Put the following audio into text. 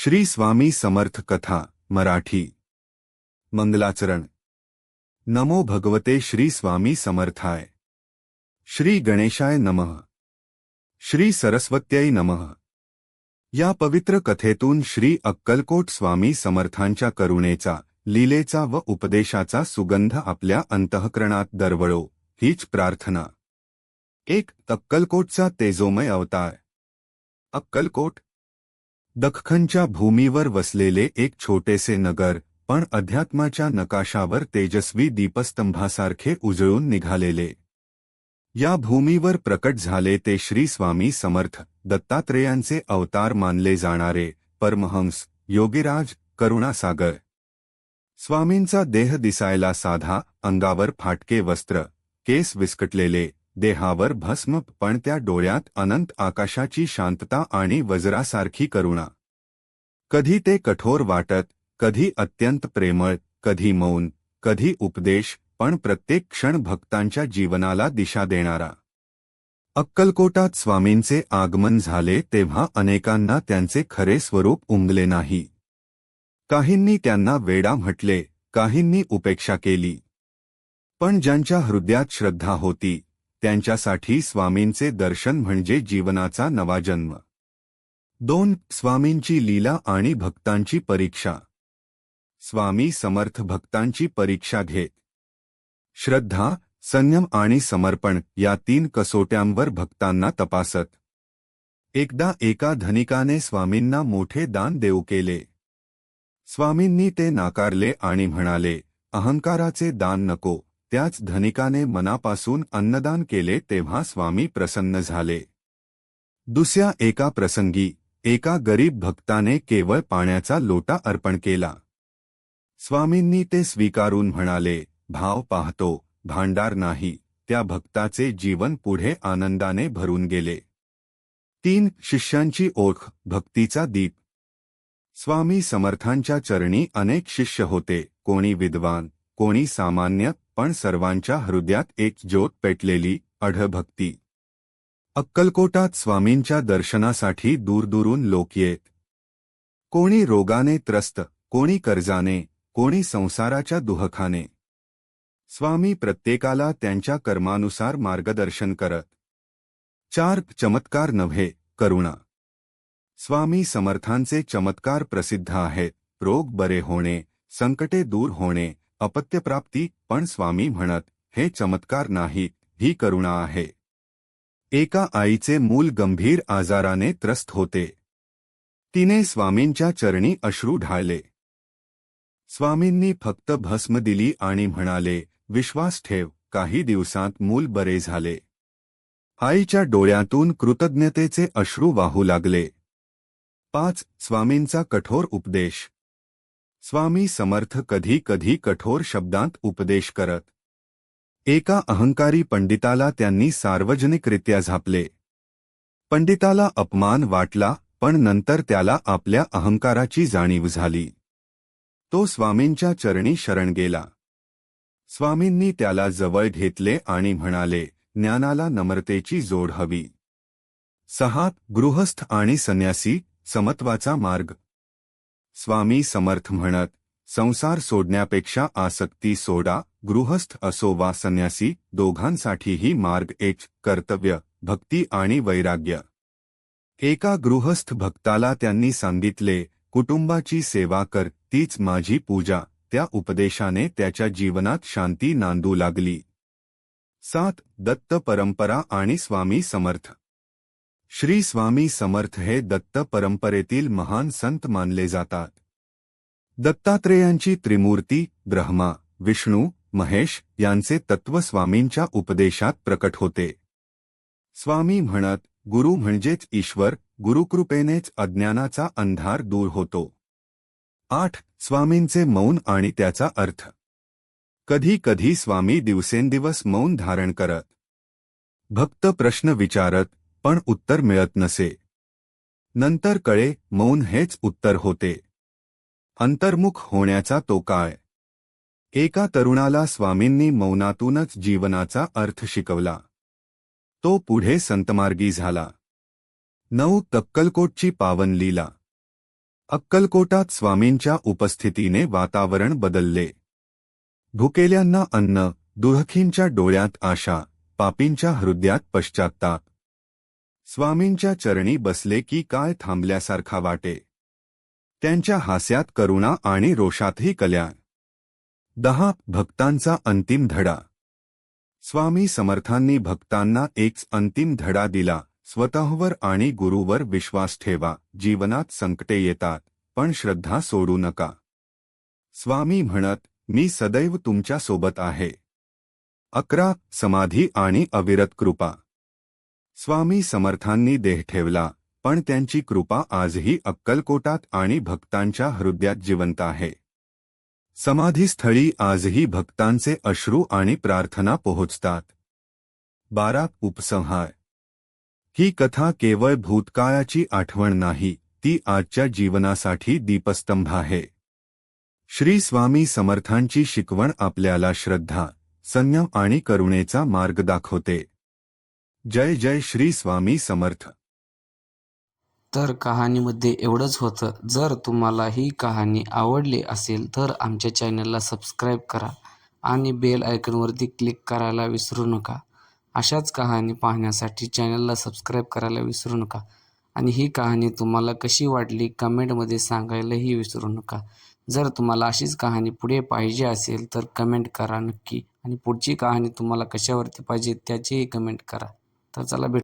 श्री स्वामी समर्थ कथा मराठी. मंगलाचरण. नमो भगवते श्री स्वामी समर्थाय. श्री गणेशाय नमः. श्री सरस्वत्यै नमः. या पवित्र कथेतून श्री अक्कलकोट स्वामी समर्थांच्या करुणेचा लीलेचा व उपदेशाचा सुगंध आपल्या अंतःकरणात दरवळो हीच प्रार्थना. एक अक्कलकोटचा तेजोमय अवतार. अक्कलकोट दख्खनच्या भूमीवर वसलेले एक छोटेसे नगर पण अध्यात्माच्या नकाशावर तेजस्वी दीपस्तंभासारखे उजळून निघालेले. या भूमीवर प्रकट झाले ते श्री स्वामी समर्थ दत्तात्रेयांचे अवतार मानले जाणारे परमहंस योगीराज करुणासागर. स्वामींचा देह दिसायला साधा अंगावर फाटके वस्त्र केस विस्कटलेले देहावर भस्म पण त्या डोळ्यात अनंत आकाशाची शांतता आणि वज्रासारखी करुणा. कधी ते कठोर वाटत कधी अत्यंत प्रेमळ कधी मौन कधी उपदेश पण प्रत्येक क्षण भक्तांच्या जीवनाला दिशा देणारा. अक्कलकोटात स्वामींचे आगमन झाले तेव्हा अनेकांना त्यांचे खरे स्वरूप उमगले नाही. काहींनी त्यांना वेडा म्हटले काहींनी उपेक्षा केली. पण ज्यांच्या हृदयात श्रद्धा होती त्यांच्यासाठी स्वामींचे दर्शन म्हणजे जीवनाचा नवा जन्म. दोन स्वामींची लीला आणि भक्तांची परीक्षा. स्वामी समर्थ भक्तांची परीक्षा घेत. श्रद्धा संयम आणि समर्पण या तीन कसोट्यांवर भक्तांना तपासत. एकदा एका धनिकाने स्वामींना मोठे दान देऊ केले. स्वामींनी ते नाकारले आणि म्हणाले अहंकाराचे दान नको त्याच धनिकाने मनापासून अन्नदान केले तेव्हा स्वामी प्रसन्न झाले. दुसऱ्या एका प्रसंगी एका गरीब भक्ताने केवळ पाण्याचा लोटा अर्पण केला. स्वामींनी ते स्वीकारून म्हणाले भाव पाहतो भांडार नाही त्या भक्ताचे जीवन पुढे आनंदाने भरून गेले. तीन शिष्यांची ओळख भक्तीचा दीप. स्वामी समर्थांच्या चरणी अनेक शिष्य होते कोणी विद्वान कोणी सामान्य पण सर्वांच्या हृदयात एक ज्योत पेटलेली अढभक्ती. अक्कलकोटात स्वामींच्या दर्शनासाठी दूरदूरून लोक येत. कोणी रोगाने त्रस्त कोणी कर्जाने कोणी संसाराच्या दुहखाने. स्वामी प्रत्येकाला त्यांच्या कर्मानुसार मार्गदर्शन करत. चार चमत्कार नव्हे करुणा. स्वामी समर्थांचे चमत्कार प्रसिद्ध आहेत रोग बरे होणे संकटे दूर होणे अपत्यप्राप्ती पण स्वामी म्हणत हे चमत्कार नाही ही करुणा आहे. एका आईचे मूल गंभीर आजाराने त्रस्त होते. तिने स्वामींच्या चरणी अश्रू ढाळले. स्वामींनी फक्त भस्म दिली आणि म्हणाले विश्वास ठेव काही दिवसांत मूल बरे झाले. आईच्या डोळ्यातून कृतज्ञतेचे अश्रू वाहू लागले. पाच स्वामींचा कठोर उपदेश स्वामी समर्थ कधी कधी कठोर शब्दांत उपदेश करत. एका अहंकारी पंडिताला त्यांनी सार्वजनिकरित्या झापले. पंडिताला अपमान वाटला पण नंतर त्याला आपल्या अहंकाराची जाणीव झाली. तो स्वामींच्या चरणी शरण गेला. स्वामींनी त्याला जवळ घेतले आणि म्हणाले ज्ञानाला नम्रतेची जोड हवी. सहा गृहस्थ आणि संन्यासी समत्वाचा मार्ग. स्वामी समर्थ म्हणत संसार सोडण्यापेक्षा आसक्ती सोडा गृहस्थ असो वा संन्यासी दोघांसाठीही मार्ग एक कर्तव्य भक्ती आणि वैराग्य. एका गृहस्थ भक्ताला त्यांनी सांगितले कुटुंबाची सेवा कर तीच माझी पूजा. त्या उपदेशाने त्याच्या जीवनात शांती नांदू लागली. सात दत्त परंपरा आणि स्वामी समर्थ. श्री स्वामी समर्थ हे दत्त परंपरेतील महान संत मानले जातात. दत्तात्रेयांची त्रिमूर्ती ब्रह्मा विष्णू महेश यांचे तत्व स्वामींच्या उपदेशात प्रकट होते. स्वामी म्हणत गुरु म्हणजेच ईश्वर गुरुकृपेनेच अज्ञानाचा अंधार दूर होतो. आठ स्वामींचे मौन आणि त्याचा अर्थ. कधी कधी स्वामी दिवसेंदिवस मौन धारण करत. भक्त प्रश्न विचारत पण उत्तर मिळत नसे. नंतर कळे मौन हेच उत्तर होते. अंतर्मुख होण्याचा तो काळ. एका तरुणाला स्वामींनी मौनातूनच जीवनाचा अर्थ शिकवला. तो पुढे संतमार्गी झाला. नऊ तक्कलकोटची पावन लीला. अक्कलकोटात स्वामींच्या उपस्थितीने वातावरण बदलले. भुकेल्यांना अन्न दुहखींच्या डोळ्यात आशा पापींच्या हृदयात पश्चात्ताप. स्वामींच्या चरणी बसले की काय थांबल्यासारखा वाटे. त्यांच्या हास्यात करुणा आणि रोषातही कल्याण. दहा भक्तांचा अंतिम धडा. स्वामी समर्थांनी भक्तांना एक अंतिम धडा दिला स्वतःवर आणि गुरुवर विश्वास ठेवा जीवनात संकटे येतात पण श्रद्धा सोडू नका. स्वामी म्हणत मी सदैव तुमच्यासोबत आहे. अकरा समाधी आणि अविरत कृपा. स्वामी समर्थांनी देह ठेवला पण त्यांची कृपा आजही अक्कलकोटात आणि भक्तांच्या हृदयात जिवंत आहे. समाधीस्थळी आजही भक्तांचे अश्रू आणि प्रार्थना पोहोचतात. बारा उपसंहार. ही कथा केवळ भूतकाळाची आठवण नाही ती आजच्या जीवनासाठी दीपस्तंभ आहे. श्री स्वामी समर्थांची शिकवण आपल्याला श्रद्धा संयम आणि करुणेचा मार्ग दाखवते. जय जय श्री स्वामी समर्थ. तर कहाणीमध्ये एवढंच होतं. जर तुम्हाला ही कहाणी आवडली असेल तर आमच्या चॅनलला सबस्क्राईब करा आणि बेल आयकनवरती क्लिक करायला विसरू नका. अशाच कहाणी पाहण्यासाठी चॅनलला सबस्क्राईब करायला विसरू नका. आणि ही कहाणी तुम्हाला कशी वाटली कमेंटमध्ये सांगायलाही विसरू नका. जर तुम्हाला अशीच कहाणी पुढे पाहिजे असेल तर कमेंट करा नक्की. आणि पुढची कहाणी तुम्हाला कशावरती पाहिजे त्याचीही कमेंट करा. तर चला भेट